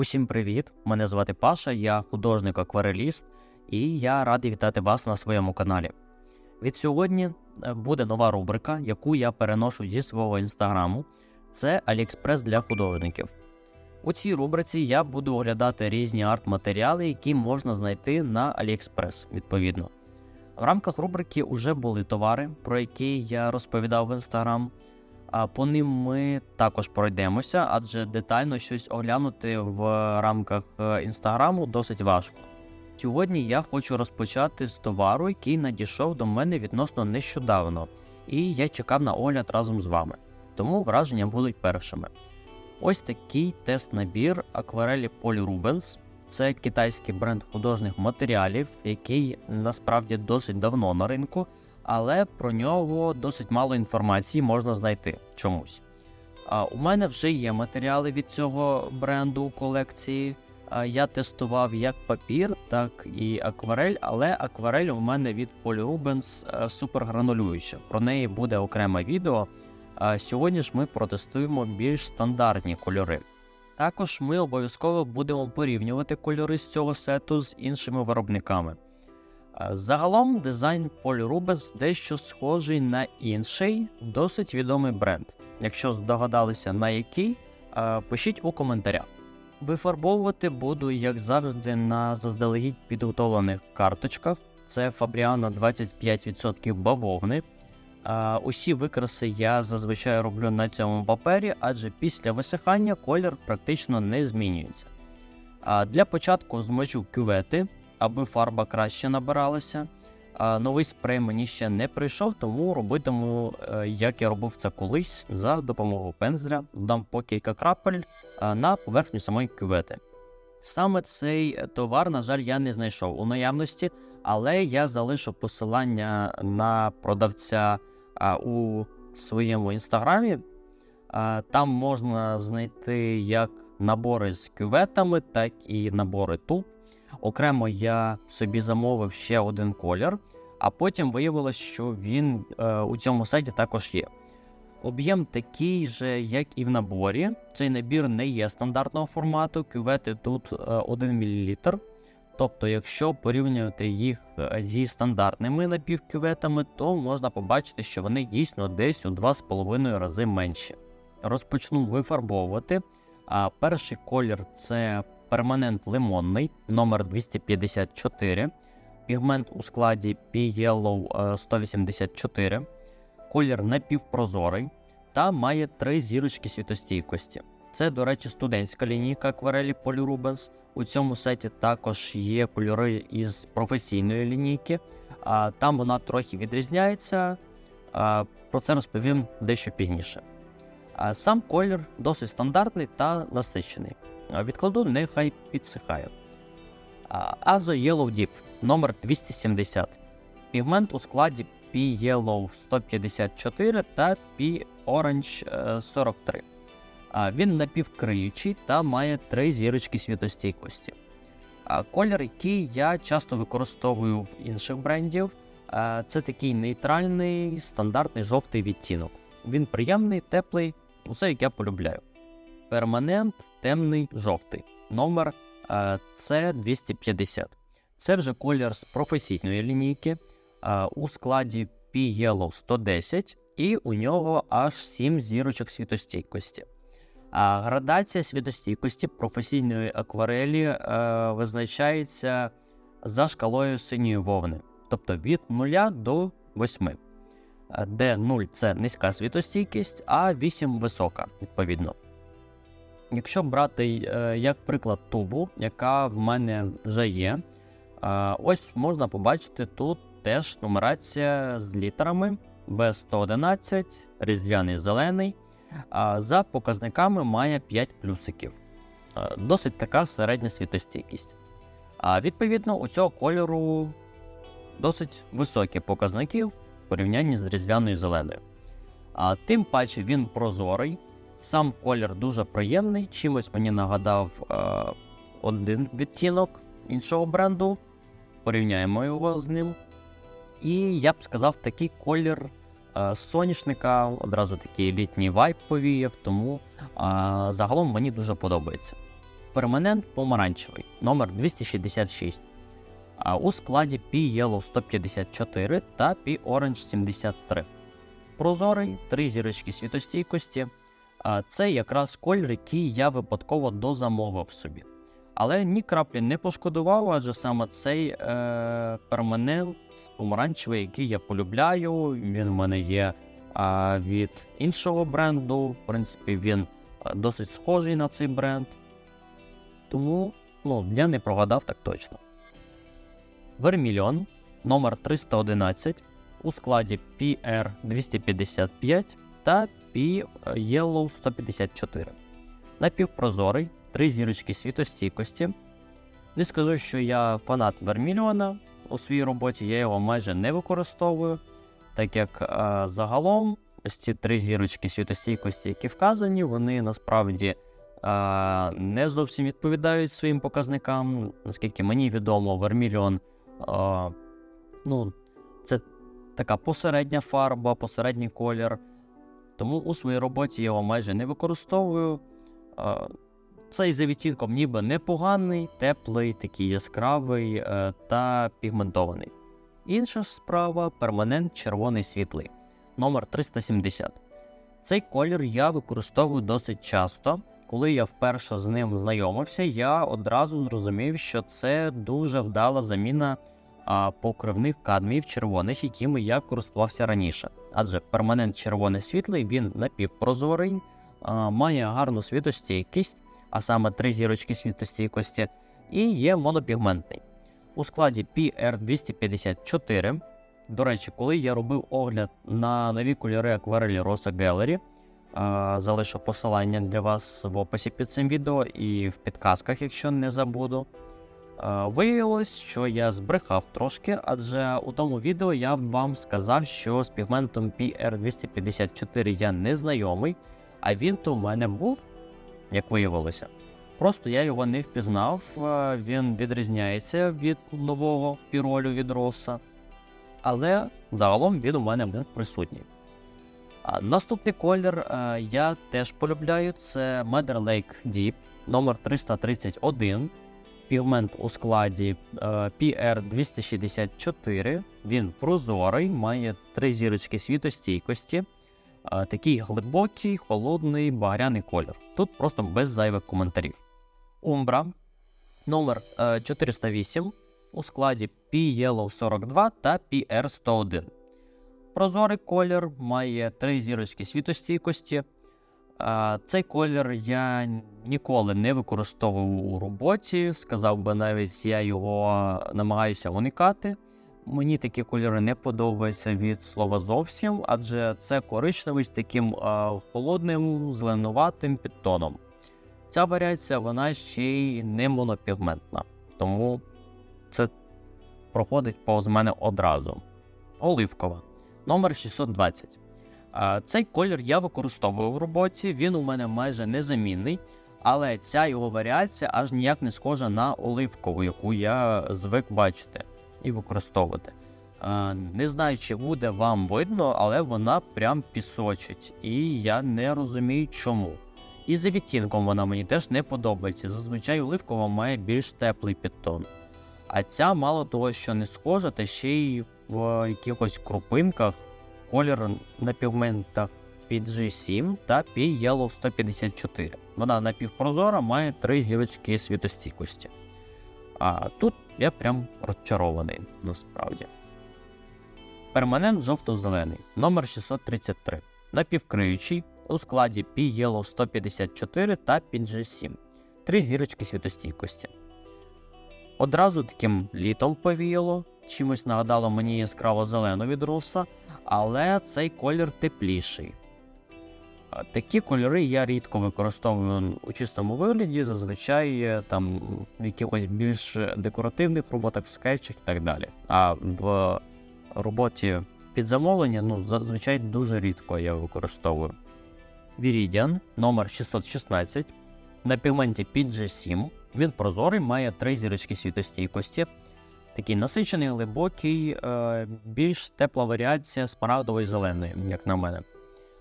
Усім привіт! Мене звати Паша, я художник-аквареліст, і я радий вітати вас на своєму каналі. Від сьогодні е, буде нова рубрика, яку я переношу зі свого інстаграму. Це Аліекспрес для художників. У цій рубриці я буду оглядати різні арт-матеріали, які можна знайти на AliExpress, відповідно. В рамках рубрики вже були товари, про які я розповідав в інстаграм. По ним ми також пройдемося, адже детально щось оглянути в рамках е, інстаграму досить важко. Сьогодні я хочу розпочати з товару, який надійшов до мене відносно нещодавно, і я чекав на огляд разом з вами, тому враження будуть першими. Ось такий тест-набір акварелі Полі Rubens. Це китайський бренд художніх матеріалів, який насправді досить давно на ринку але про нього досить мало інформації можна знайти чомусь. А, У мене вже є матеріали від цього бренду у колекції. Я тестував як папір, так і акварель, але акварель у мене від Polyrubens супергранулююча. Про неї буде окреме відео. Сьогодні ж ми протестуємо більш стандартні кольори. Також ми обов'язково будемо порівнювати кольори з цього сету з іншими виробниками. Е, Загалом дизайн Polyrubens дещо схожий на інший, досить відомий бренд. Якщо здогадалися на який, е, пишіть у коментарях. Вифарбовувати буду, як завжди, на заздалегідь підготовлених карточках. Це Fabriano 25% бавовни. Е, Усі викраси я зазвичай роблю на цьому папері, адже після висихання колір практично не змінюється. Для початку змочу кювети аби фарба краще набиралася. Новий спрей мені ще не прийшов, тому робитиму, е, як я робив це колись, за допомогою пензля, дам по кілька крапель е, на поверхню самої кювети. Саме цей товар, на жаль, я не знайшов у наявності, але я залишу посилання на продавця у своєму інстаграмі. Там можна знайти як набори з кюветами, так і набори туб. Окремо я собі замовив ще один колір, а потім виявилось, що він е, у цьому сайті також є. Об'єм такий же, як і в наборі. Цей набір не є стандартного формату, кювети тут 1 мл. Тобто, якщо порівнювати їх е, зі стандартними напівкюветами, то можна побачити, що вони дійсно десь у 2,5 рази менші. Розпочну вифарбовувати. А перший колір це перманент лимонний номер 254, пігмент у складі P-Yellow 184, е, колір напівпрозорий та має три зірочки світостійкості. Це, до речі, студентська лінійка акварелі Polyrubens. У цьому сеті також є кольори із професійної лінійки, а там вона трохи відрізняється. Про це розповім дещо пізніше. Сам колір досить стандартний та насичений. Відкладу, нехай підсихає. Azo Yellow Deep номер 270 Пігмент у складі P-Yellow 154 та P-Orange 43. Він напівкриючий та має три зірочки світостійкості. Колір, який я часто використовую в інших брендів, це такий нейтральний стандартний жовтий відтінок. Він приємний, теплий, усе як я полюбляю. Перманент темний жовтий. Номер c 250 Це вже колір з професійної лінійки е, у складі P-Yellow 110, і у нього аж 7 зірочок світостійкості. А Градація світостійкості професійної акварелі е, визначається за шкалою синьої вовни, тобто від 0 до 8, е, де 0 це низька світостійкість, а 8 висока, відповідно. Якщо брати е, як приклад тубу, яка в мене вже є, е, ось можна побачити тут теж нумерація з літерами B111, різдвяний зелений. За показниками має 5 плюсиків. Е, досить така середня світостійкість. А відповідно, у цього кольору досить високі показники в порівнянні з різдвяною зеленою. А Тим паче він прозорий. Сам колір дуже приємний. Чимось мені нагадав е, один відтінок іншого бренду. Порівняємо його з ним. І я б сказав, такий колір е, соняшника, одразу такий літній вайб повіяв, тому е, загалом мені дуже подобається. Перманент помаранчевий, номер 266. А у складі P-Yellow 154 та P-Orange 73. Прозорий, три зірочки світостійкості. Це якраз колір, який я випадково дозамовив собі. Але ні краплі не пошкодував, адже саме цей е, перманент помаранчевий, який я полюбляю. Він у мене є а, від іншого бренду. В принципі, він досить схожий на цей бренд. Тому ну, я не прогадав так точно. Вермільон номер 311 у складі PR255 та P Yellow 154. Напівпрозорий, три зірочки світостійкості. Не скажу, що я фанат Вермільона у своїй роботі, я його майже не використовую, так як е, загалом ось ці три зірочки світостійкості, які вказані, вони насправді е, не зовсім відповідають своїм показникам. Наскільки мені відомо, Вермільон е, ну, це така посередня фарба, посередній колір. Тому у своїй роботі я його майже не використовую. Цей за відтінком ніби непоганий, теплий, такий яскравий е, та пігментований. Інша справа перманент червоний світлий, номер 370. Цей колір я використовую досить часто. Коли я вперше з ним знайомився, я одразу зрозумів, що це дуже вдала заміна покривних кадмів червоних, якими я користувався раніше. Адже перманент червоний світлий він напівпрозорий, має гарну світостійкість, а саме три зірочки світостійкості, і є монопігментний. У складі PR254. До речі, коли я робив огляд на нові кольори акварелі Rosa Gallery, залишу посилання для вас в описі під цим відео і в підказках, якщо не забуду. Е, Виявилось, що я збрехав трошки, адже у тому відео я вам сказав, що з пігментом PR254 я не знайомий, а він то в мене був, як виявилося. Просто я його не впізнав, е, він відрізняється від нового піролю від Роса. Але загалом він у мене був присутній. Наступний колір е, я теж полюбляю: це Madder Lake Deep номер 331 пігмент у складі е, PR264. Він прозорий, має три зірочки світостійкості. Е, такий глибокий, холодний, багряний колір. Тут просто без зайвих коментарів. Умбра номер е, 408 у складі P-Yellow 42 та PR101. Прозорий колір має три зірочки світостійкості. Цей колір я ніколи не використовував у роботі. Сказав би, навіть я його намагаюся уникати. Мені такі кольори не подобаються від слова зовсім, адже це коричневий з таким холодним, зеленуватим підтоном. Ця варіація вона ще й не монопігментна, тому це проходить повз мене одразу. Оливкова номер 620. Цей колір я використовую в роботі, він у мене майже незамінний, але ця його варіація аж ніяк не схожа на оливкову, яку я звик бачити і використовувати. Не знаю, чи буде вам видно, але вона прям пісочить, і я не розумію чому. І за відтінком вона мені теж не подобається. Зазвичай оливкова має більш теплий підтон. А ця мало того, що не схожа, та ще й в якихось крупинках колір на пігментах PG7 та P-Yellow 154. Вона напівпрозора, має три гілочки світостійкості. А тут я прям розчарований насправді. Перманент жовто-зелений номер 633 напівкриючий у складі P-Yellow 154 та PG7. Три зірочки світостійкості. Одразу таким літом повіяло, чимось нагадало мені яскраво зелену від руса, але цей колір тепліший. Такі кольори я рідко використовую у чистому вигляді, зазвичай е, там в якихось більш декоративних роботах, в скетчах і так далі. А в роботі під замовлення ну, зазвичай дуже рідко я використовую. Viridian номер 616 на пігменті PG7. Він прозорий, має три зірочки світостійкості. Такий насичений, глибокий, е, більш тепла варіація смарагдової зеленої, як на мене.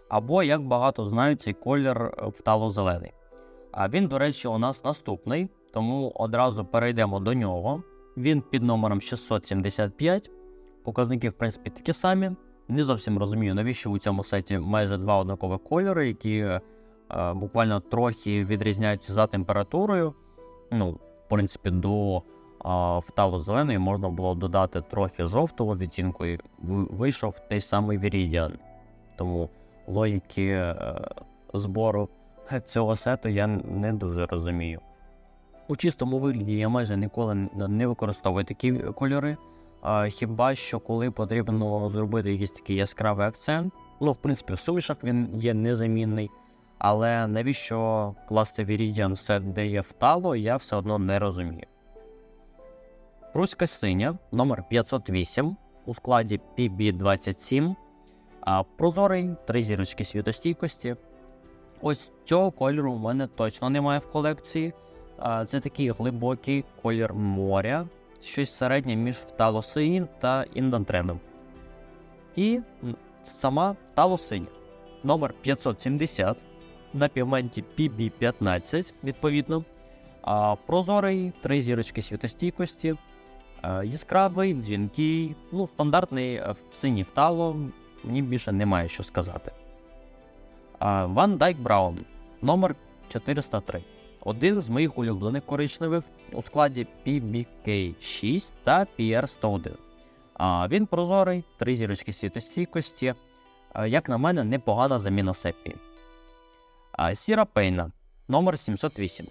Або, як багато знають, цей колір втало-зелений. А він, до речі, у нас наступний, тому одразу перейдемо до нього. Він під номером 675. Показники, в принципі, такі самі. Не зовсім розумію, навіщо у цьому сеті майже два однакові кольори, які е, буквально трохи відрізняються за температурою. Ну, в принципі, до а, втало зеленої можна було додати трохи жовтого відтінку, і вийшов той самий Viridian. Тому логіки е, збору цього сету я не дуже розумію. У чистому вигляді я майже ніколи не використовую такі кольори. А, хіба що коли потрібно зробити якийсь такий яскравий акцент. Ну, в принципі, в сумішах він є незамінний. Але навіщо класти Viridian все, де є втало, я все одно не розумію. Пруська синя номер 508 у складі PB27. А прозорий, три зірочки світостійкості. Ось цього кольору в мене точно немає в колекції. Це такий глибокий колір моря, щось середнє між вталосинім та індантрендом. І сама вталосиня. Номер 570 на пігменті PB15, відповідно. Прозорий, три зірочки світостійкості. Е, Яскравий, дзвінкий, ну, стандартний е, в синій втало, мені більше немає що сказати. Ван Дайк Браун, номер 403. Один з моїх улюблених коричневих у складі PBK6 та PR101. Він прозорий, три зірочки світостійкості. Як на мене, непогана заміна сепії. Сіра Пейна, номер 708.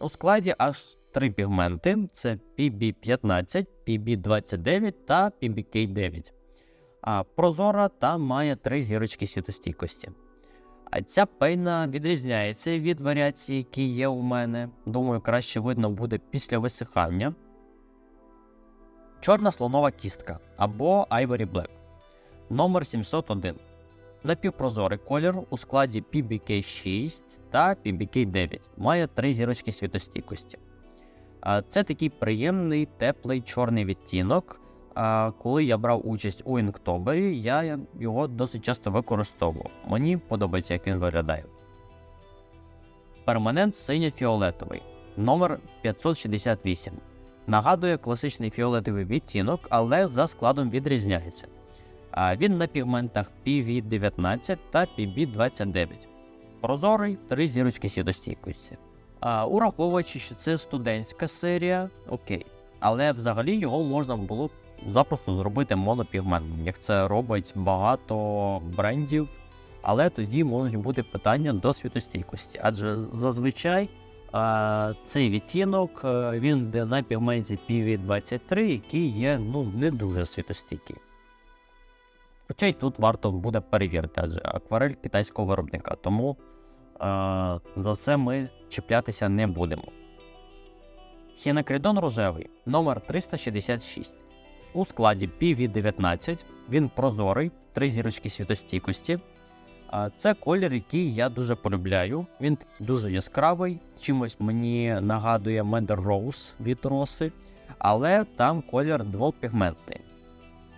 У складі аж три пігменти: це PB15, PB29 та PBK9. А прозора та має три зірочки світостійкості. А ця пейна відрізняється від варіацій, які є у мене. Думаю, краще видно буде після висихання. Чорна слонова кістка або Ivory Black. Номер 701. Напівпрозорий колір у складі PBK6 та PBK9. Має три зірочки світостійкості. Це такий приємний теплий чорний відтінок. Коли я брав участь у Інктобері, я його досить часто використовував. Мені подобається, як він виглядає. Перманент синьо-фіолетовий. Номер 568. Нагадує класичний фіолетовий відтінок, але за складом відрізняється. А Він на пігментах PV19 та PB29. Прозорий, три зірочки світостійкості. А, Ураховуючи, що це студентська серія, окей. Але взагалі його можна було запросто зробити монопігментним, як це робить багато брендів. Але тоді можуть бути питання до світостійкості. Адже зазвичай а, цей відтінок він йде на пігменті PV23, який є ну, не дуже світостійкий. Хоча й тут варто буде перевірити, адже акварель китайського виробника, тому а, за це ми чіплятися не будемо. Хінекридон рожевий номер 366 у складі PV19. Він прозорий, три зірочки світостійкості. Це колір, який я дуже полюбляю. Він дуже яскравий, чимось мені нагадує Mender Rose від роси, але там колір двопігментний.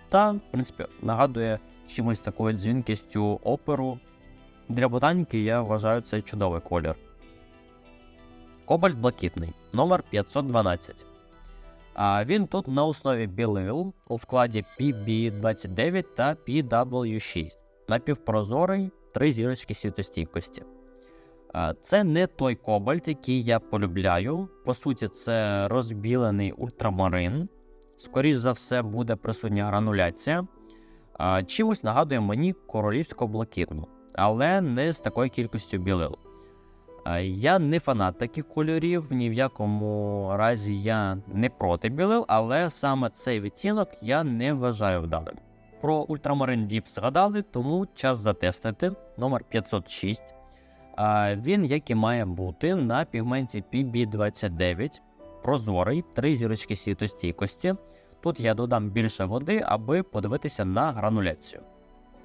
Та, в принципі, нагадує чимось такою дзвінкістю оперу. Для ботаніки я вважаю це чудовий колір. Кобальт блакитний номер 512. А він тут на основі білил у складі PB29 та PW6. Напівпрозорий, три зірочки світостійкості. Це не той кобальт, який я полюбляю. По суті, це розбілений ультрамарин. Скоріш за все, буде присутня грануляція. Чимось нагадує мені королівську блакитну, але не з такою кількістю білил. Я не фанат таких кольорів, ні в якому разі я не проти білил, але саме цей відтінок я не вважаю вдалим. Про ультрамарин Deep згадали, тому час затестити номер 506. Він, як і має бути, на пігменті PB29, прозорий, три зірочки світостійкості. Тут я додам більше води, аби подивитися на грануляцію.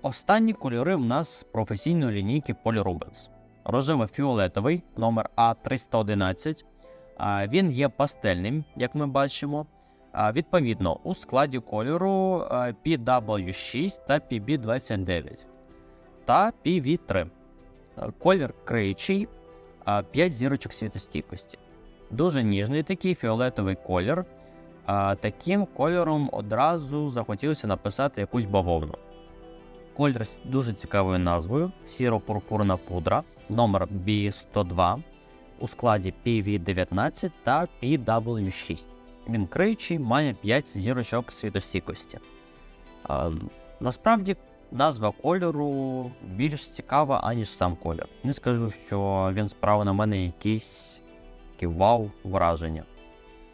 Останні кольори в нас з професійної лінійки Polyrubens. Рожево-фіолетовий номер А311. Він є пастельним, як ми бачимо. Відповідно, у складі кольору PW6 та PB29 та PV3. Колір криючий, 5 зірочок світостійкості. Дуже ніжний такий фіолетовий колір. А, таким кольором одразу захотілося написати якусь бавовну. Колір з дуже цікавою назвою: сіро-пурпурна пудра, номер B102 у складі PV19 та PW6. Він криючий, має 5 зірочок світостійкості. Насправді, назва кольору більш цікава, аніж сам колір. Не скажу, що він справив на мене якісь такі вау враження.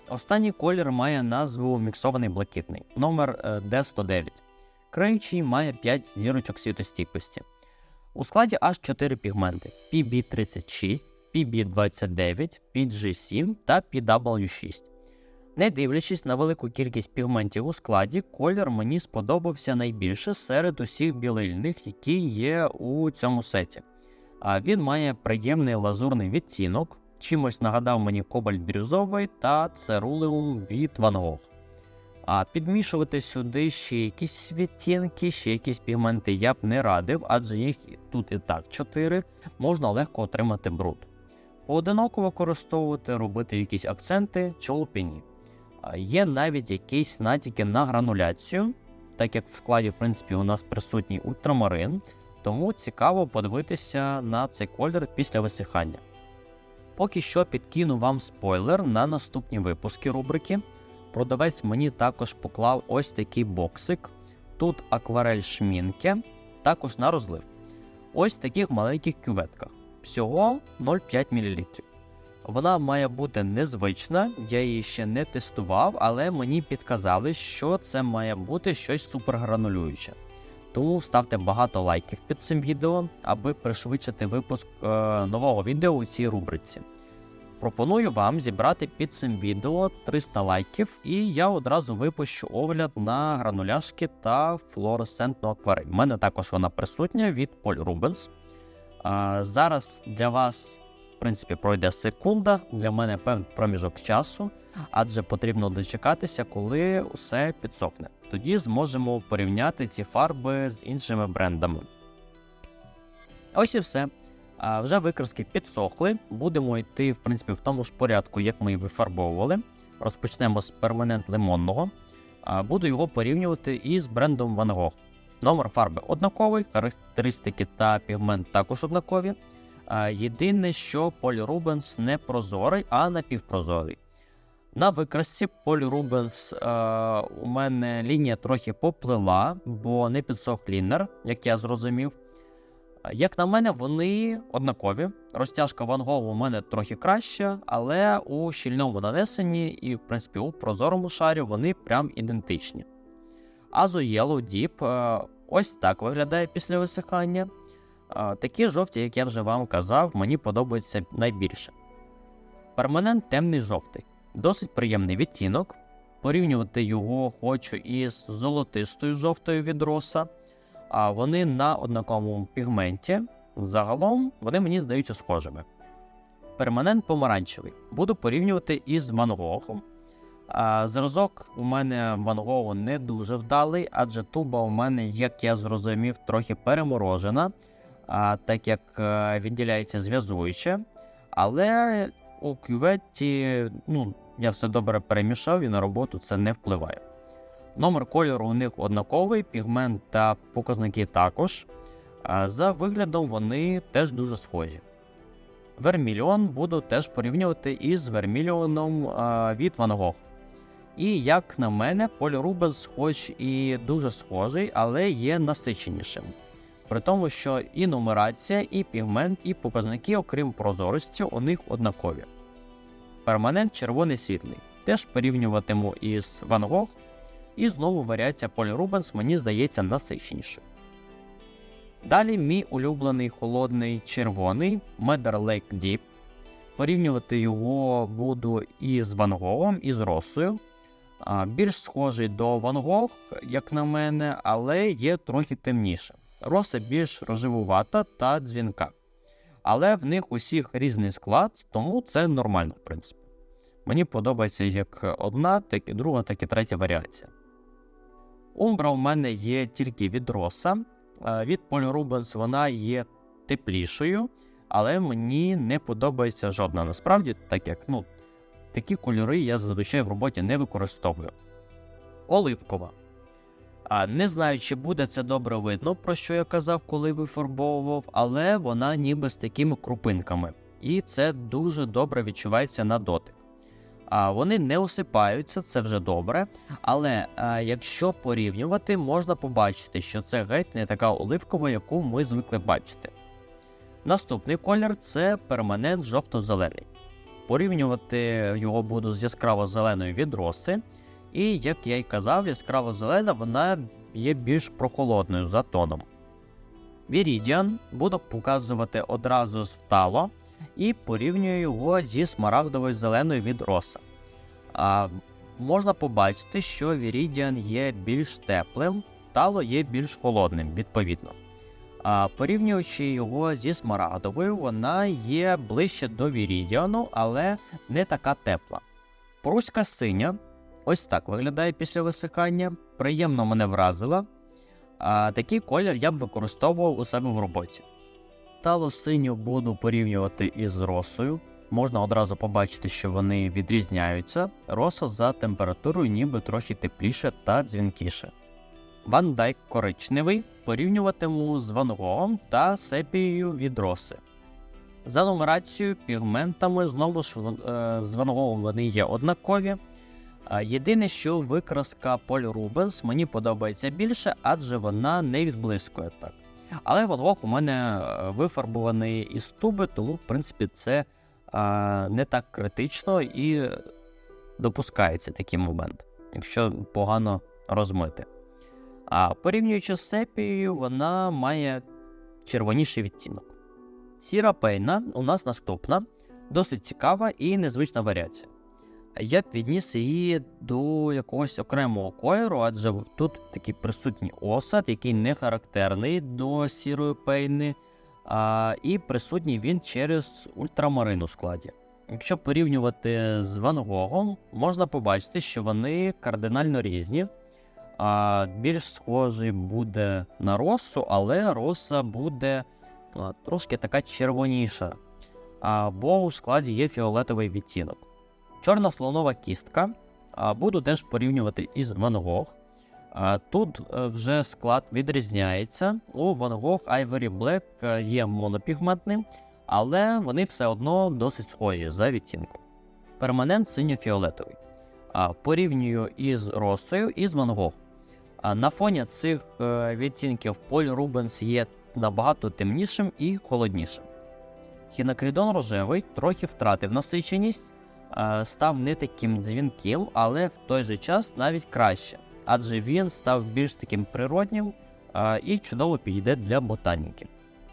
Останній колір має назву міксований блакитний, номер е, D109. Криючий має 5 зірочок світостійкості. У складі аж 4 пігменти: PB36, PB29, PG7 та PW6. Не дивлячись на велику кількість пігментів у складі, колір мені сподобався найбільше серед усіх білильних, які є у цьому сеті. А він має приємний лазурний відтінок, чимось нагадав мені кобальт бірюзовий та церулеум від Van Gogh. А підмішувати сюди ще якісь відтінки, ще якісь пігменти я б не радив, адже їх тут і так 4, можна легко отримати бруд. Поодиноко використовувати, робити якісь акценти чи лупіні. Є навіть якісь натяки на грануляцію, так як в складі, в принципі, у нас присутній ультрамарин, тому цікаво подивитися на цей колір після висихання. Поки що підкину вам спойлер на наступні випуски рубрики. Продавець мені також поклав ось такий боксик. Тут акварель шмінки, також на розлив. Ось таких маленьких кюветках. Всього 0,5 мл. Вона має бути незвична, я її ще не тестував, але мені підказали, що це має бути щось супергранулююче. Тому ставте багато лайків під цим відео, аби пришвидшити випуск е, нового відео у цій рубриці. Пропоную вам зібрати під цим відео 300 лайків, і я одразу випущу огляд на грануляшки та флуоресцентну акварель. У мене також вона присутня від Rubens. А, зараз для вас, в принципі, пройде секунда, для мене певний проміжок часу, адже потрібно дочекатися, коли усе підсохне. Тоді зможемо порівняти ці фарби з іншими брендами. Ось і все. А вже викраски підсохли. Будемо йти, в принципі, в тому ж порядку, як ми і вифарбовували. Розпочнемо з перманент лимонного. А Буду його порівнювати із брендом Van Gogh. Номер фарби однаковий, характеристики та пігмент також однакові. Єдине, що Полі Рубенс не прозорий, а напівпрозорий. На викрасці Полі Рубенс е, у мене лінія трохи поплила, бо не підсох лінер, як я зрозумів. Як на мене, вони однакові. Розтяжка Van Gogh у мене трохи краща, але у щільному нанесенні і, в принципі, у прозорому шарі вони прям ідентичні. Azo Yellow Deep е, ось так виглядає після висихання. Е, Такі жовті, як я вже вам казав, мені подобаються найбільше. Перманент темний жовтий, досить приємний відтінок. Порівнювати його хочу із золотистою жовтою від роса а вони на однаковому пігменті. Загалом вони мені здаються схожими. Перманент помаранчевий. Буду порівнювати із. А, Зразок у мене Gogh не дуже вдалий, адже туба у мене, як я зрозумів, трохи переморожена, а, так як а, відділяється зв'язуюче. Але у кюветі ну, я все добре перемішав і на роботу це не впливає. Номер кольору у них однаковий, пігмент та показники також. За виглядом вони теж дуже схожі. Вермільон буду теж порівнювати із вермільоном від Van Gogh. І як на мене, Полірубес хоч і дуже схожий, але є насиченішим. При тому, що і нумерація, і пігмент, і показники, окрім прозорості, у них однакові. Перманент червоний світлий. Теж порівнюватиму із Van Gogh. І знову варіація Полі Рубенс, мені здається, насичніше. Далі мій улюблений холодний червоний Medar Lake Deep. Порівнювати його буду із Ван Гогом, і з Росою. Більш схожий до Ван Гог, як на мене, але є трохи темніше. Роса більш рожевувата та дзвінка. Але в них усіх різний склад, тому це нормально, в принципі. Мені подобається як одна, так і друга, так і третя варіація. Умбра у мене є тільки від роса. Від Полі вона є теплішою. але мені не подобається жодна насправді, так як ну, такі кольори я зазвичай в роботі не використовую. Оливкова. А, не знаю, чи буде це добре видно, про що я казав, коли вифарбовував, але вона ніби з такими крупинками, і це дуже добре відчувається на дотик. А вони не осипаються, це вже добре. Але а, якщо порівнювати, можна побачити, що це геть не така оливкова, яку ми звикли бачити. Наступний колір це перманент жовто-зелений. Порівнювати його буду з яскраво-зеленою від роси. І, як я й казав, яскраво-зелена вона є більш прохолодною за тоном. Viridian буду показувати одразу з втало і порівнюю його зі смарагдовою зеленою від роса. А, можна побачити, що Viridian є більш теплим, втало є більш холодним, відповідно. А, порівнюючи його зі смарагдовою, вона є ближче до Viridian, але не така тепла. Пруська синя ось так виглядає після висихання. Приємно мене вразила. А такий колір я б використовував у себе в роботі. Тало синю буду порівнювати із росою. Можна одразу побачити, що вони відрізняються. Роса за температурою ніби трохи тепліше та дзвінкіше. Ван Дайк коричневий порівнюватиму з Ван Гогом та сепією від роси. За нумерацією, пігментами знову ж е, з Ван Гогом вони є однакові. Єдине, що викраска Поль Рубенс мені подобається більше, адже вона не відблискує так. Але Ван Гог у мене е, вифарбований із туби, тому в принципі це а, не так критично і допускається такий момент, якщо погано розмити. А порівнюючи з сепією, вона має червоніший відтінок. Сіра пейна у нас наступна, досить цікава і незвична варіація. Я б відніс її до якогось окремого кольору, адже тут такий присутній осад, який не характерний до сірої пейни, а, і присутній він через ультрамарин у складі. Якщо порівнювати з Ван Гогом, можна побачити, що вони кардинально різні. А, Більш схожий буде на росу, але роса буде трошки така червоніша, а, бо у складі є фіолетовий відтінок. Чорна слонова кістка. Буду теж порівнювати із Gogh. А, Тут е, вже склад відрізняється. У Van Gogh Ivory Black е, є монопігментним, але вони все одно досить схожі за відтінком. Перманент синьо-фіолетовий. Порівнюю із Росою і з Van Gogh. На фоні цих е, відтінків Поль Рубенс є набагато темнішим і холоднішим. Хінокридон рожевий трохи втратив насиченість став не таким дзвінким, але в той же час навіть краще, адже він став більш таким природнім і чудово підійде для ботаніки.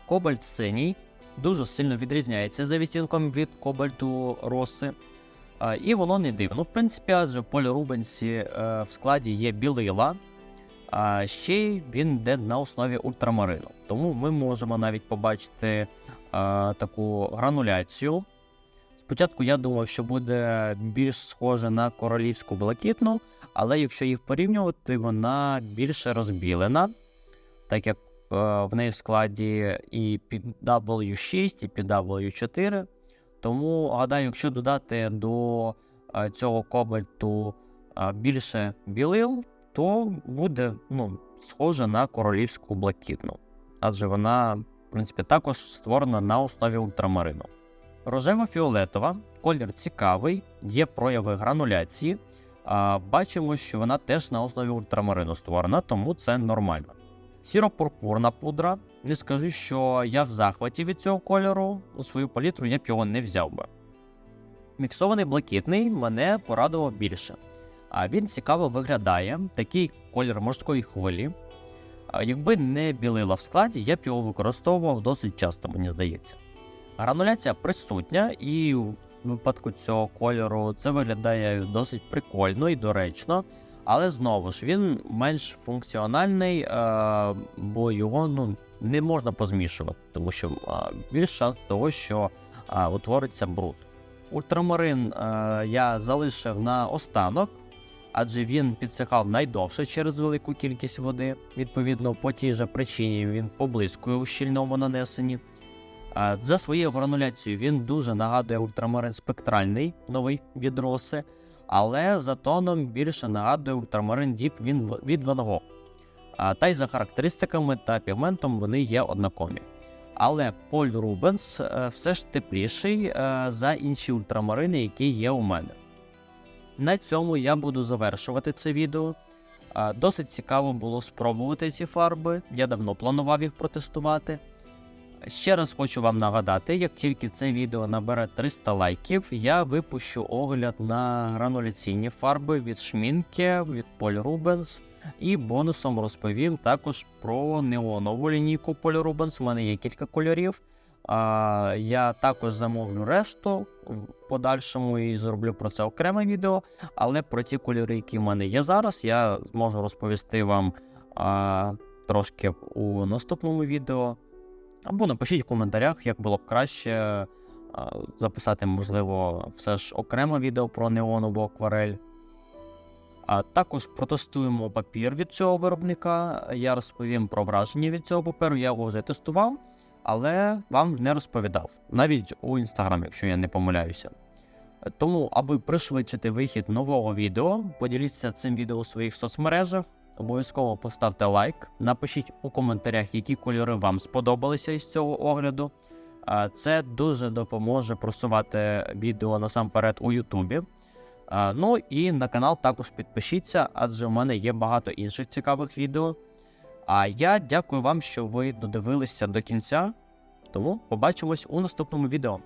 Кобальт синій дуже сильно відрізняється за відтінком від кобальту роси. І воно не дивно, в принципі, адже в полі Рубенсі е, в складі є білила, а ще він йде на основі ультрамарину. Тому ми можемо навіть побачити таку грануляцію Спочатку я думав, що буде більш схоже на королівську блакитну, але якщо їх порівнювати, вона більше розбілена, так як е, в неї в складі і PW6, і PW4. Тому, гадаю, якщо додати до е, цього кобальту е, більше білил, то буде ну, схоже на королівську блакитну. Адже вона, в принципі, також створена на основі ультрамарину. Рожево-фіолетова, колір цікавий, є прояви грануляції. А, Бачимо, що вона теж на основі ультрамарину створена, тому це нормально. Сіро-пурпурна пудра. Не скажу, що я в захваті від цього кольору, у свою палітру я б його не взяв би. Міксований блакитний мене порадував більше. А він цікаво виглядає, такий колір морської хвилі. Якби не білила в складі, я б його використовував досить часто, мені здається. Грануляція присутня, і в випадку цього кольору це виглядає досить прикольно і доречно. Але знову ж він менш функціональний, е, бо його ну, не можна позмішувати, тому що е, більш шанс того, що е, утвориться бруд. Ультрамарин я залишив на останок, адже він підсихав найдовше через велику кількість води. Відповідно, по тій же причині він поблискує у щільному нанесенні. За своєю грануляцією він дуже нагадує ультрамарин спектральний новий від Роси, але за тоном більше нагадує ультрамарин Діп від Gogh. А, Та й за характеристиками та пігментом вони є однакові. Але Поль Рубенс все ж тепліший е, за інші ультрамарини, які є у мене. На цьому я буду завершувати це відео. Досить цікаво було спробувати ці фарби. Я давно планував їх протестувати. Ще раз хочу вам нагадати, як тільки це відео набере 300 лайків, я випущу огляд на грануляційні фарби від шмінки, від Paul Rubens, і бонусом розповім також про неонову лінійку Paul Rubens. У мене є кілька кольорів. А, я також замовлю решту в подальшому і зроблю про це окреме відео. Але про ті кольори, які в мене є зараз, я зможу розповісти вам а, трошки у наступному відео. Або напишіть в коментарях, як було б краще записати, можливо, все ж окреме відео про неонову акварель. А також протестуємо папір від цього виробника. Я розповім про враження від цього паперу. Я його вже тестував, але вам не розповідав. Навіть у інстаграмі, якщо я не помиляюся. Тому, аби пришвидшити вихід нового відео, поділіться цим відео у своїх соцмережах. Обов'язково поставте лайк, напишіть у коментарях, які кольори вам сподобалися із цього огляду. Це дуже допоможе просувати відео насамперед у Ютубі. Ну і на канал також підпишіться, адже в мене є багато інших цікавих відео. А я дякую вам, що ви додивилися до кінця. Тому побачимось у наступному відео.